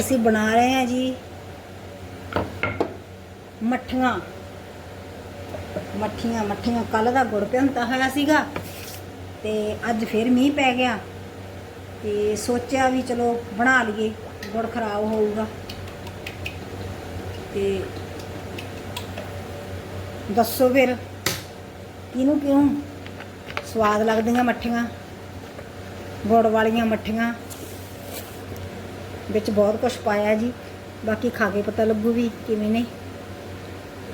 ਅਸੀਂ ਬਣਾ ਰਹੇ ਹਾਂ ਜੀ ਮੱਠੀਆਂ। ਮੱਠੀਆਂ ਮੱਠੀਆਂ। ਕੱਲ ਦਾ ਗੁੜ ਪਿੰਤਾ ਹੋਇਆ ਸੀਗਾ ਤੇ ਅੱਜ ਫਿਰ ਮੀਂਹ ਪੈ ਗਿਆ ਤੇ ਸੋਚਿਆ ਵੀ ਚਲੋ ਬਣਾ ਲਈਏ, ਗੁੜ ਖਰਾਬ ਹੋਊਗਾ। ਤੇ ਦੱਸੋ ਫਿਰ, ਕਿਹਨੂੰ ਕਿਉਂ ਸਵਾਦ ਲੱਗਦੀਆਂ ਮੱਠੀਆਂ? ਗੁੜ ਵਾਲੀਆਂ ਮੱਠੀਆਂ। ਵਿੱਚ ਬਹੁਤ ਕੁਝ ਪਾਇਆ ਜੀ। ਬਾਕੀ ਖਾ ਕੇ ਪਤਾ ਲੱਗੂ ਵੀ ਕਿਵੇਂ ਨੇ।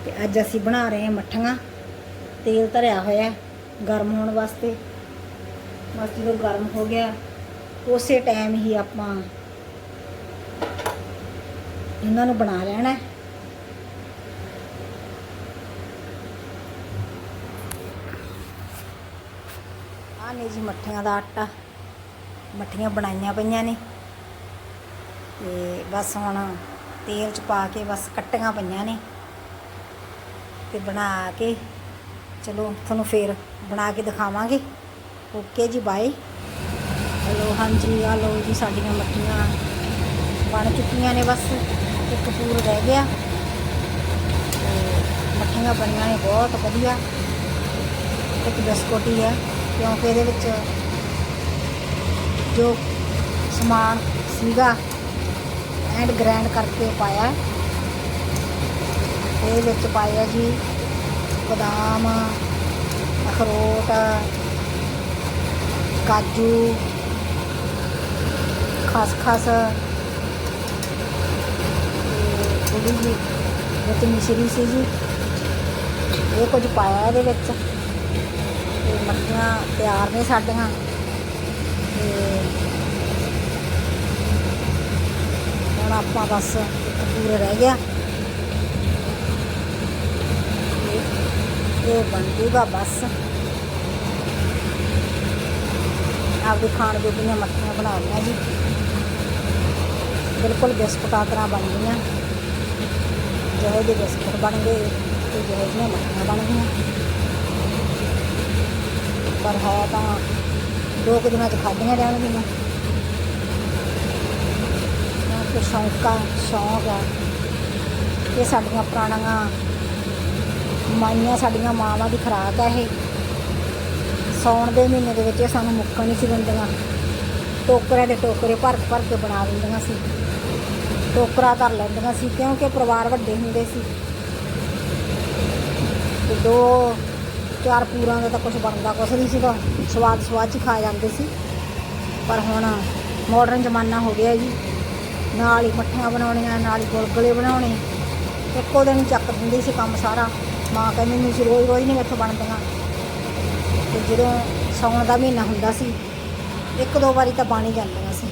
ਤੇ ਅੱਜ ਅਸੀਂ ਬਣਾ ਰਹੇ ਹਾਂ ਮੱਠੀਆਂ। ਤੇਲ ਧਰਿਆ ਹੋਇਆ ਗਰਮ ਹੋਣ ਵਾਸਤੇ। ਬਸ ਜਦੋਂ ਗਰਮ ਹੋ ਗਿਆ, ਉਸੇ ਟਾਈਮ ਹੀ ਆਪਾਂ ਇਹਨਾਂ ਨੂੰ ਬਣਾ ਲੈਣਾ ਹੈ। ਆਹ ਨੇ ਜੀ ਮੱਠੀਆਂ ਦਾ ਆਟਾ। ਮੱਠੀਆਂ ਬਣਾਈਆਂ ਪਈਆਂ ਨੇ। ਤੇ ਬਸ ਹੁਣ ਤੇਲ ਚ ਪਾ ਕੇ ਬਸ ਕੱਟੀਆਂ ਪਈਆਂ ਨੇ ਤੇ ਬਣਾ ਕੇ ਚਲੋ ਤੁਹਾਨੂੰ ਫੇਰ ਬਣਾ ਕੇ ਦਿਖਾਵਾਂਗੇ। ਓਕੇ ਜੀ ਬਾਏ ਹਲੋ ਹਾਂਜੀ ਆ ਲਓ ਜੀ ਸਾਡੀਆਂ ਮੱਠੀਆਂ ਬਣ ਚੁੱਕੀਆਂ ਨੇ ਬਸ, ਇੱਕ ਪੂਰ ਰਹਿ ਗਿਆ। ਤੇ ਮੱਠੀਆਂ ਬਣੀਆਂ ਨੇ ਬਹੁਤ ਵਧੀਆ। ਇੱਕ ਬਿਸਕੁਟ ਹੀ ਹੈ, ਕਿਉਂਕਿ ਇਹਦੇ ਵਿੱਚ ਜੋ ਸਮਾਨ ਸੀਗਾ ਐਂਡ ਗ੍ਰਾਈਂਡ ਕਰਕੇ ਪਾਇਆ। ਹੈ। ਇਹਦੇ ਵਿੱਚ ਪਾਇਆ ਜੀ ਬਦਾਮ, ਅਖਰੋਟ, ਕਾਜੂ, ਖਸਖਸ, ਤੇ ਥੋੜੀ ਜੀ ਵਿੱਚ ਮਿਸ਼ਰੀ ਸੀ ਜੀ। ਇਹ ਕੁਝ ਪਾਇਆ ਇਹਦੇ ਵਿੱਚ। ਤੇ ਮੱਠੀਆਂ ਤਿਆਰ ਨੇ ਸਾਡੀਆਂ ਤੇ ਹੁਣ ਆਪਾਂ ਬਸ ਇੱਕ ਰਹਿ ਗਿਆ। ਇਹ- ਇਹ ਬਣ ਜੂਗਾ ਬਸ। ਆਪਦੇ ਖਾਣ ਜੋਗੀਆਂ ਮੱਠੀਆਂ ਬਣਾ ਲਈਆਂ ਜੀ। ਬਿਲਕੁਲ ਬਿਸਕੁਟਾਂ ਤਰ੍ਹਾਂ ਬਣ ਗਈਆਂ। ਜਿਹੇ ਦੇ ਬਿਸਕੁਟ ਬਣ ਗਏ ਤੇ ਜਿਹੇ ਜਿਹੀਆਂ ਮੱਠੀਆਂ ਬਣ ਗਈਆਂ। ਪਰ ਹੈ ਤਾਂ ਦੋ ਕੁ ਦਿਨਾਂ ਚ ਖਾਧੀਆਂ ਜਾਣਗੀਆਂ। ਕਿਉਂਕਿ ਸ਼ੌਂਕਾ, ਸ਼ੌਂਕ ਹੈ ਇਹ ਸਾਡੀਆਂ ਪੁਰਾਣੀਆਂ ਮਾਈਆਂ ਸਾਡੀਆਂ ਮਾਵਾਂ ਦੀ ਖੁਰਾਕ ਹੈ ਇਹ। ਸੌਣ ਦੇ ਮਹੀਨੇ ਦੇ ਵਿੱਚ ਇਹ ਸਾਨੂੰ ਮੁੱਕਣ ਨਹੀਂ ਸੀ ਦਿੰਦੀਆਂ। ਟੋਕਰੇ ਦੇ ਟੋਕਰੇ ਭਰ ਭਰ ਕੇ ਬਣਾ ਦਿੰਦੀਆਂ ਸੀ। ਟੋਕਰਾ ਧਰ ਲੈਂਦੀਆਂ ਸੀ ਕਿਉਂਕਿ ਪਰਿਵਾਰ ਵੱਡੇ ਹੁੰਦੇ ਸੀ। ਤੇ ਦੋ, ਚਾਰ ਪੂਰਾਂ ਦਾ ਤਾਂ ਕੁਝ ਬਣਦਾ ਕੁਛ ਨਹੀਂ ਸੀਗਾ। ਸਵਾਦ ਸਵਾਦ ਚ ਹੀ ਖਾ ਜਾਂਦੇ ਸੀ। ਪਰ ਹੁਣ ਮਾਡਰਨ ਜ਼ਮਾਨਾ ਹੋ ਗਿਆ ਜੀ। ਨਾਲ ਹੀ ਮੱਠੀਆਂ ਬਣਾਉਣੀਆਂ, ਨਾਲ ਹੀ ਗੁਲਗੁਲੇ ਬਣਾਉਣੇ। ਇੱਕੋ ਦਿਨ ਚੱਕ ਦਿੰਦੀ ਸੀ ਕੰਮ ਸਾਰਾ। ਮਾਂ ਕਹਿੰਦੀ ਨਹੀਂ ਸੀ ਰੋਜ਼ ਰੋਜ਼ ਨਹੀਂ ਮੈਥੋਂ ਬਣਦੀਆਂ। ਤੇ ਜਦੋਂ ਸਾਉਣ ਦਾ ਮਹੀਨਾ ਹੁੰਦਾ ਸੀ, ਇੱਕ ਦੋ ਵਾਰੀ ਤਾਂ ਬਣ ਹੀ ਜਾਂਦੀਆਂ ਸੀ।